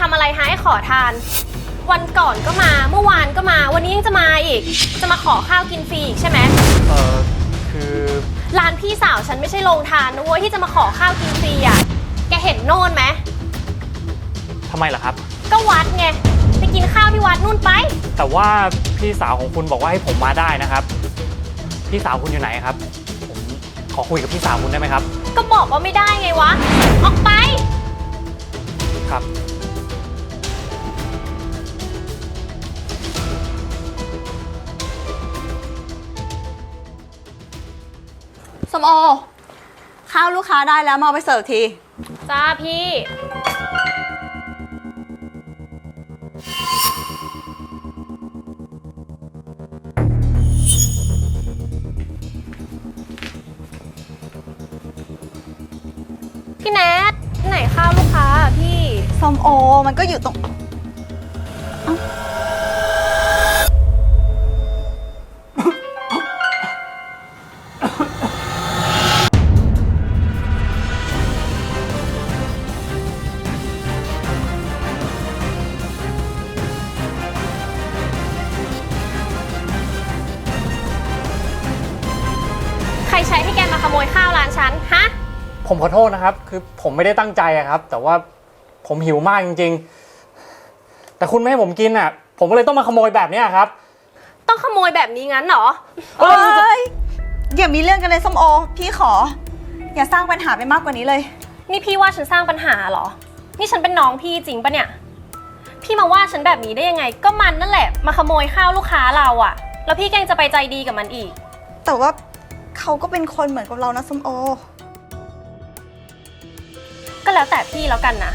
ทำอะไรหาให้ขอทาน วันก่อนก็มา เมื่อวานก็มา วันนี้ยังจะมาอีก จะมาขอข้าวกินฟรีอีกใช่ไหม เออคือร้านพี่สาวฉันไม่ใช่โรงทานนะเว้ยที่จะมาขอข้าวกินฟรีอะ แกเห็นโน่นไหม ทำไมล่ะครับ ก็วัดไง ไปกินข้าวที่วัดนู่นไป แต่ว่าพี่สาวของคุณบอกว่าให้ผมมาได้นะครับ พี่สาวคุณอยู่ไหนครับ ผมขอคุยกับพี่สาวคุณได้ไหมครับ ก็บอกว่าไม่ได้ไงวะ ออกไป ครับ สมโอ ข้าวลูกค้าได้แล้วมาเอาไปเสิร์ฟที จ้าพี่ พี่แนทไหนข้าวลูกค้าอะพี่ ส้มโอ มันก็อยู่ตรงใค รใช้ให้แกมาขโมยข้าวร้านฉัน ฮะ ผมขอโทษนะครับ คือผมไม่ได้ตั้งใจอะครับ แต่ว่าผมหิวมากจริงๆ แต่คุณไม่ให้ผมกินอะผมก็เลยต้องมาขโมยแบบเนี้ยครับ ต้องขโมยแบบนี้งั้นเหรอ เอ้ยอย่ามีเรื่องกันเลยส้มโอ พี่ขอ อย่าสร้างปัญหาไปมากกว่านี้เลย นี่พี่ว่าฉันสร้างปัญหาเหรอ นี่ฉันเป็นน้องพี่จริงปะเนี่ย พี่มาว่าฉันแบบนี้ได้ยังไง ก็มันนั่นแหละ มาขโมยข้าวลูกค้าเราอะแล้วพี่แกยังจะไปใจดีกับมันอีก แต่ว่า เขาก็เป็นคนเหมือนกับเรานะส้มโอ ก็แล้วแต่พี่แล้วกันนะ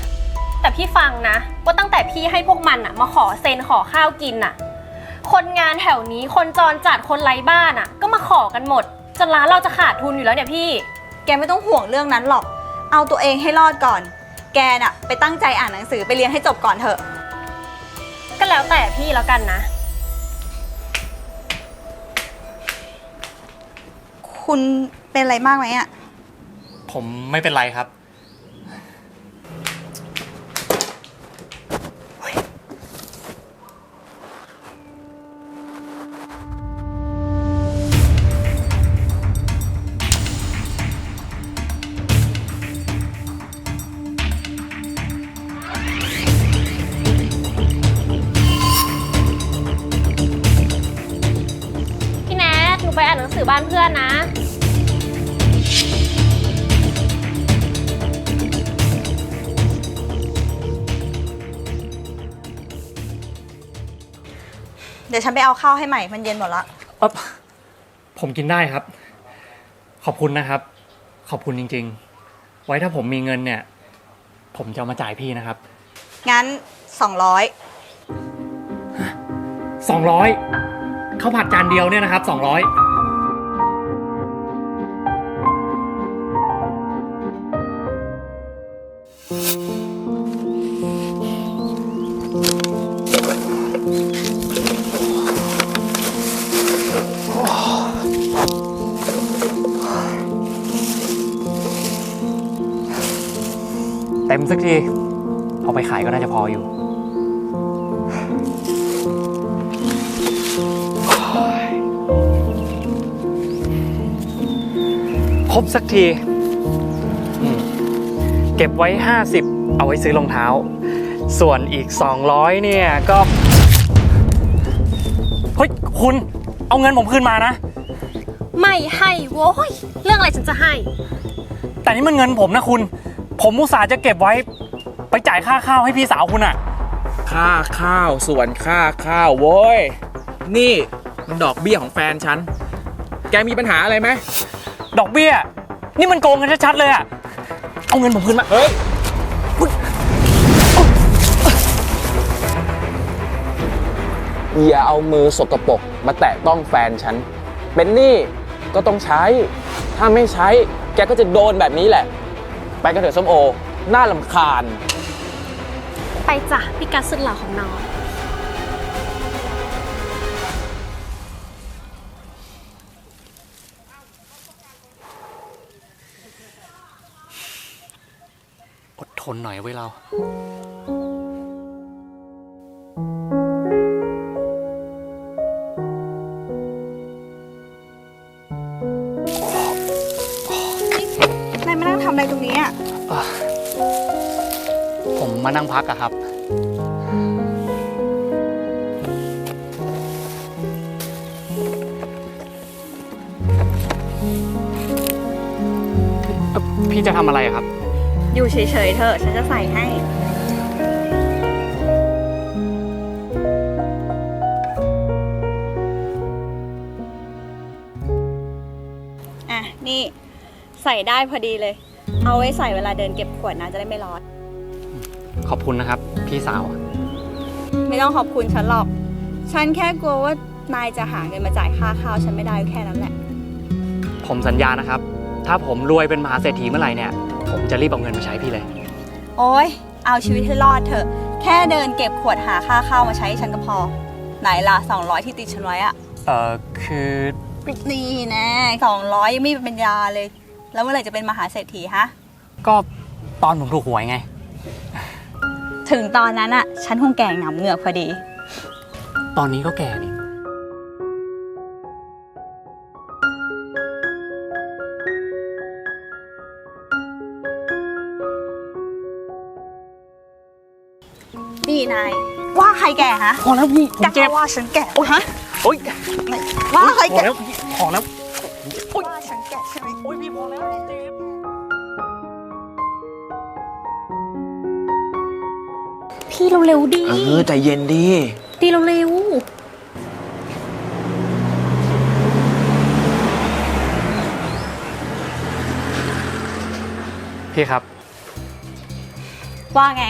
แต่พี่ฟังนะว่าตั้งแต่พี่ให้พวกมันอะมาขอเซ็นขอข้าวกินอะคนงานแถวนี้คนจรจัดคนไร้บ้านอะก็มาขอกันหมดจนร้านเราจะขาดทุนอยู่แล้วเนี่ยพี่ แกไม่ต้องห่วงเรื่องนั้นหรอก เอาตัวเองให้รอดก่อน แกน่ะ ไปตั้งใจอ่านหนังสือไปเรียนให้จบก่อนเถอะ ก็แล้วแต่พี่แล้วกันนะ คุณเป็นอะไรมากไหมอะผมไม่เป็นไรครับ ไปอ่านหนังสือบ้านเพื่อนนะ เดี๋ยวฉันไปเอาข้าวให้ใหม่ มันเย็นหมดละ อ๊อบผมกินได้ครับ ขอบคุณนะครับ ขอบคุณจริง ๆ ไว้ถ้าผมมีเงินเนี่ย ผมจะเอามาจ่ายพี่นะครับ งั้น 200 200ข้าวผัดจานเดียวเนี่ยนะครับ200 ต็มสักที เอาไปขายก็น่าจะพออยู่ ครบสักทีอืมเก็บไว้ 50 เอาไว้ซื้อรองเท้า ส่วนอีก 200 เนี่ยก็ เฮ้ย คุณเอาเงินผมคืนมานะ ไม่ให้โว้ย เรื่องอะไรฉันจะให้ แต่นี่มันเงินผมนะคุณ ผมอุตส่าห์จะเก็บไว้ ไปจ่ายค่าข้าวให้พี่สาวคุณอะค่าข้าวส่วนค่าข้าวโว้ย นี่มันดอกเบี้ยของแฟนฉัน แกมีปัญหาอะไรไหมดอกเบี้ย นี่มันโกงกันชัดๆเลยอะเอาเงินผมคืนมาเฮ้ยอย่าเอามือสกปรกมาแตะต้องแฟนฉัน เป็นหนี้ก็ต้องใช้ ถ้าไม่ใช้ แกก็จะโดนแบบนี้แหละ ไปกันเถอะส้มโอ น่าลำคาญ ไปจ้ะพี่กัสสุดหล่อของน้อง อดทนหน่อยไว้ยเรา มานั่งทำอะไรตรงนี้อะผมมานั่งพักอะครับ พี่จะทำอะไรอะครับ อยู่เฉยๆเถอะ ฉันจะใส่ให้ ใส่ได้พอดีเลย เอาไว้ใส่เวลาเดินเก็บขวดนะจะได้ไม่ร้อน ขอบคุณนะครับ พี่สาว ไม่ต้องขอบคุณฉันหรอก ฉันแค่กลัวว่านายจะหาเงินมาจ่ายค่าข้าวฉันไม่ได้แค่นั้นแหละ ผมสัญญานะครับ ถ้าผมรวยเป็นมหาเศรษฐีเมื่อไหร่เนี่ย ผมจะรีบเอาเงินมาใช้พี่เลย โอ้ยเอาชีวิตให้รอดเถอะ แค่เดินเก็บขวดหาค่าข้าวมาใช้ให้ฉันก็พอ ไหนล่ะ200 ที่ติดฉันไว้อะเอ่อคือ นี่แน่200ยังไม่เป็นยาเลย แล้วเมื่อไหร่จะเป็นมหาเศรษฐีฮะ ก็ตอนผมถูกหวยไง ถึงตอนนั้นอะฉันคงแก่หนำเหงือกพอดี ตอนนี้ก็แก่นี่นี่นาย ว่าใครแก่ฮะพอแล้วพี่ผมกล้าเจ็บว่าฉันแก่ฮะ โอ๊ยว่าใครพอแก่แล้วพอแล้ว ว่าฉันแก่ใช่ไหม โอ๊ยพี่พอแล้วเจ็บพี่เร็วๆดี เออใจเย็นดี ดีเร็วพี่ครับว่าไง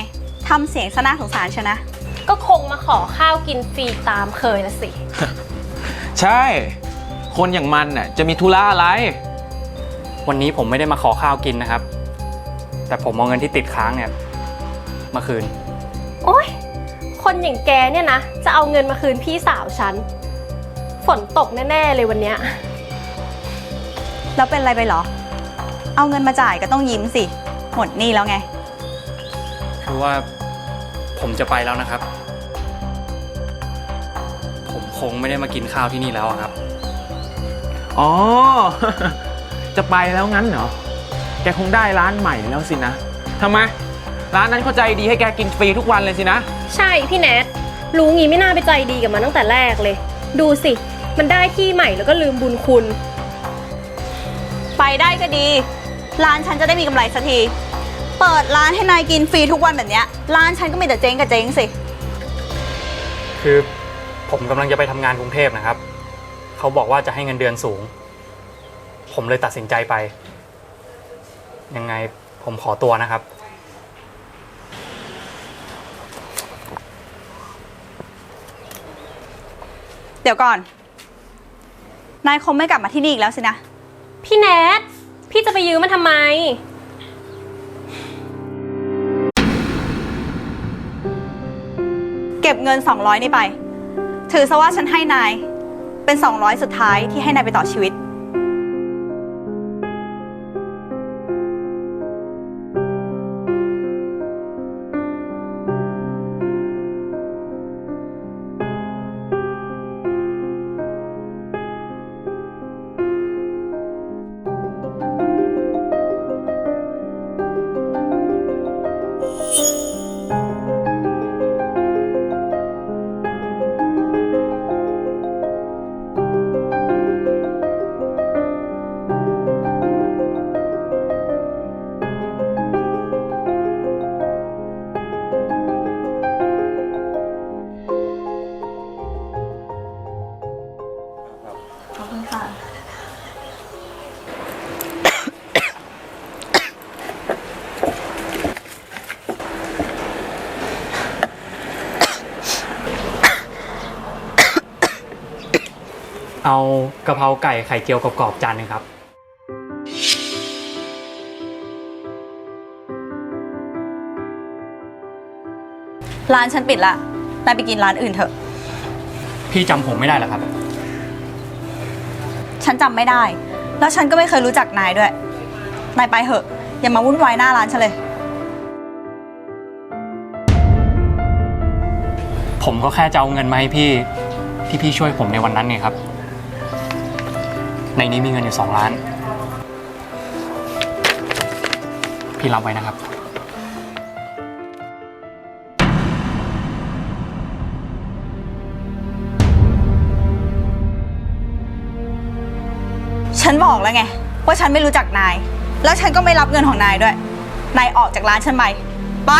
ทำเสียงสน่าสงสารชนะๆก็คงมาขอข้าวกินฟรีตามเคยละสิ ใช่ คนอย่างมันน่ะจะมีธุระอะไร วันนี้ผมไม่ได้มาขอข้าวกินนะครับ แต่ผมเอาเงินที่ติดค้างเนี่ยมาคืน โอ๊ย คนอย่างแกเนี่ยนะ จะเอาเงินมาคืนพี่สาวฉัน ฝนตกแน่ ๆ เลยวันเนี้ย แล้วเป็นอะไรไปเหรอ เอาเงินมาจ่ายก็ต้องยิ้มสิ หมดหนี่แล้วไง คือว่าผมจะไปแล้วนะครับ ผมคงไม่ได้มากินข้าวที่นี่แล้วอะครับ อ๋อ จะไปแล้วงั้นเหรอ แกคงได้ร้านใหม่แล้วสินะทำไม ร้านนั้นเข้าใจดีให้แกกินฟรีทุกวันเลยสินะ ใช่พี่แนทรู้งี้ไม่น่าไปใจดีกับมันตั้งแต่แรกเลย ดูสิ มันได้ที่ใหม่แล้วก็ลืมบุญคุณ ไปได้ก็ดี ร้านฉันจะได้มีกำไรสักที เปิดร้านให้นายกินฟรีทุกวันแบบเนี้ย ร้านฉันก็มีแต่เจ๊งกับเจ๊งสิ คือผมกำลังจะไปทำงานกรุงเทพนะครับ เขาบอกว่าจะให้เงินเดือนสูง ผมเลยตัดสินใจไป ยังไงผมขอตัวนะครับ เดี๋ยวก่อน นายคงไม่กลับมาที่นี่อีกแล้วสินะ พี่แนท พี่จะไปยืมมันทำไม เก็บเงิน 200 นี่ไป ถือซะว่าฉันให้นาย เป็น 200 สุดท้ายที่ให้นายไปต่อชีวิต เอากะเพราไก่ไข่เจียวกรอบๆจานหนึงครับ ร้านฉันปิดละ นายไปกินร้านอื่นเถอะ พี่จำผมไม่ได้เหรอครับ ฉันจำไม่ได้ แล้วฉันก็ไม่เคยรู้จักนายด้วย นายไปเถอะ อย่ามาวุ่นวายหน้าร้านฉันเลย ผมก็แค่จะเอาเงินมาให้พี่ที่พี่ช่วยผมในวันนั้นไงครับ ในนี้มีเงินอยู่สองล้าน พี่รับไว้นะครับ ฉันบอกแล้วไง ว่าฉันไม่รู้จักนาย แล้วฉันก็ไม่รับเงินของนายด้วย นายออกจากร้านฉันไป ไป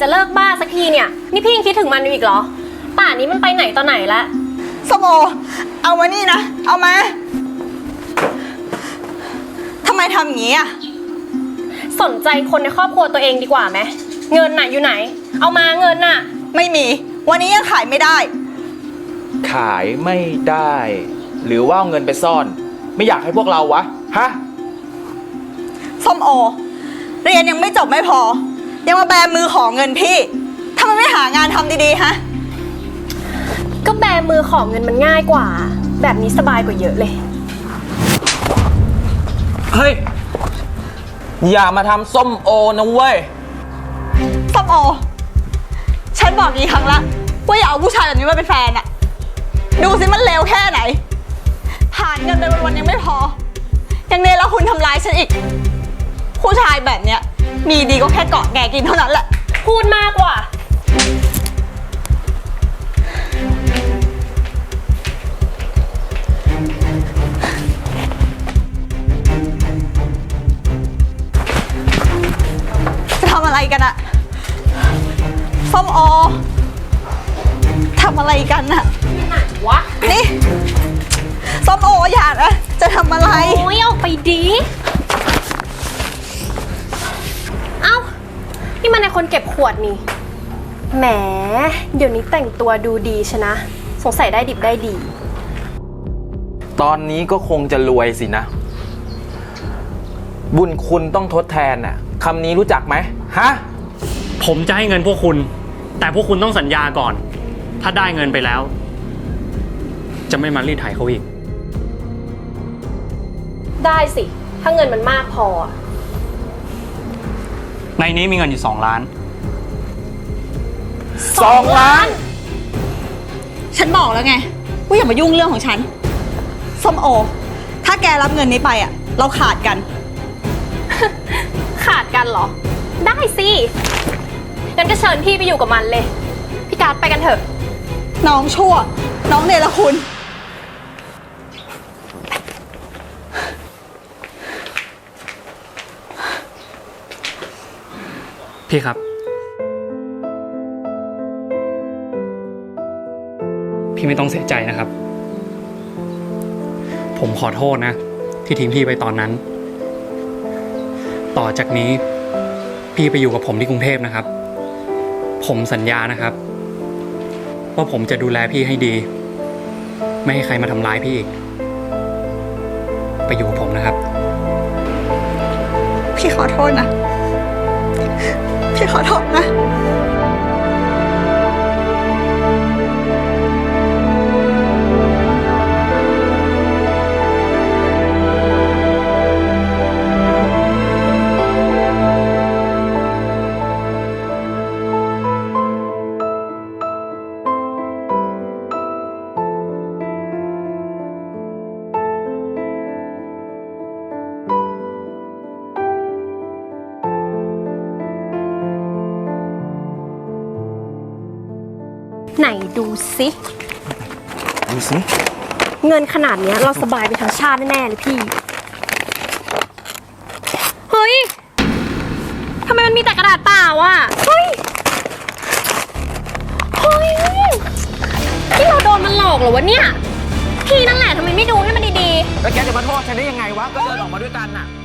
จะเลิกบ้าสักทีเนี่ย นี่พี่ยังคิดถึงมันอยู่อีกเหรอ ป่านนี้มันไปไหนตอนไหนละสมโอเอามานี่นะ เอามาทำไมทำอย่างนี้อะ สนใจคนในครอบครัวตัวเองดีกว่าไหมเงินน่ะอยู่ไหน เอามาเงินน่ะ ไม่มี วันนี้ยังขายไม่ได้ ขายไม่ได้ หรือว่าเอาเงินไปซ่อน ไม่อยากให้พวกเราวะ ฮะ ส้มโอ เรียนยังไม่จบไม่พอ ยังมาแบมือของเงินพี่ทำไมไม่หางานทำดีๆ ฮะ ก็แบมือของเงินมันง่ายกว่า แบบนี้สบายกว่าเยอะเลย เฮ้ย อย่ามาทำส้มโอนะเว้ย ส้มโอ ฉันบอกกี่ครั้งละว่าอย่าเอาผู้ชายแบบนี้มาเป็นแฟนอะดูสิมันเลวแค่ไหน ผ่านเงินไปวันๆยังไม่พอ ยังเนรคุณทำร้ายฉันอีก ผู้ชายแบบเนี้ย มีดีก็แค่เกาะแงกินเท่านั้นแหละ พูดมากกว่าจะทำอะไรกันอะส้มโอทำอะไรกันอะไหนวะ นี่ส้มโออย่านะจะทำอะไร โอ้ยออกไปดี นี่มันในคนเก็บขวดนี่ แหม เดี๋ยวนี้แต่งตัวดูดีชนะ สงสัยได้ดิบได้ดี ตอนนี้ก็คงจะรวยสินะ บุญคุณต้องทดแทนน่ะคำนี้รู้จักไหมฮะ ผมจะให้เงินพวกคุณ แต่พวกคุณต้องสัญญาก่อน ถ้าได้เงินไปแล้ว จะไม่มารีดไถเขาอีก ได้สิ ถ้าเงินมันมากพออะ ในนี้มีเงินอยู่2ล้าน สองล้าน ฉันบอกแล้วไงว่าอย่ามายุ่งเรื่องของฉันส้มโอ ถ้าแกรับเงินนี้ไปอะ เราขาดกัน ขาดกันเหรอ ได้สิงั้นก็เชิญพี่ไปอยู่กับมันเลย พี่การดไปกันเถอะ น้องชั่ว น้องเนรคุณ พี่ครับ พี่ไม่ต้องเสียใจนะครับ ผมขอโทษนะ ที่ทิ้งพี่ไปตอนนั้น ต่อจากนี้ พี่ไปอยู่กับผมที่กรุงเทพนะครับ ผมสัญญานะครับ ว่าผมจะดูแลพี่ให้ดี ไม่ให้ใครมาทำร้ายพี่อีก ไปอยู่กับผมนะครับ พี่ขอโทษนะ พี่ขอ สิ ดูสิ เงินขนาดเนี้ยเราสบายไปทั้งชาติแน่ๆเลยพี่ เฮ้ย ทำไมมันมีแต่กระดาษเปล่าอะ เฮ้ย เฮ้ยนี่เราโดนมันหลอกเหรอวะเนี่ย พี่นั่นแหละทำไมไม่ดูให้มันดีแล้วแกจะมาโทษฉันได้ยังไงวะ ก็เดินออกมาด้วยกันน่ะๆ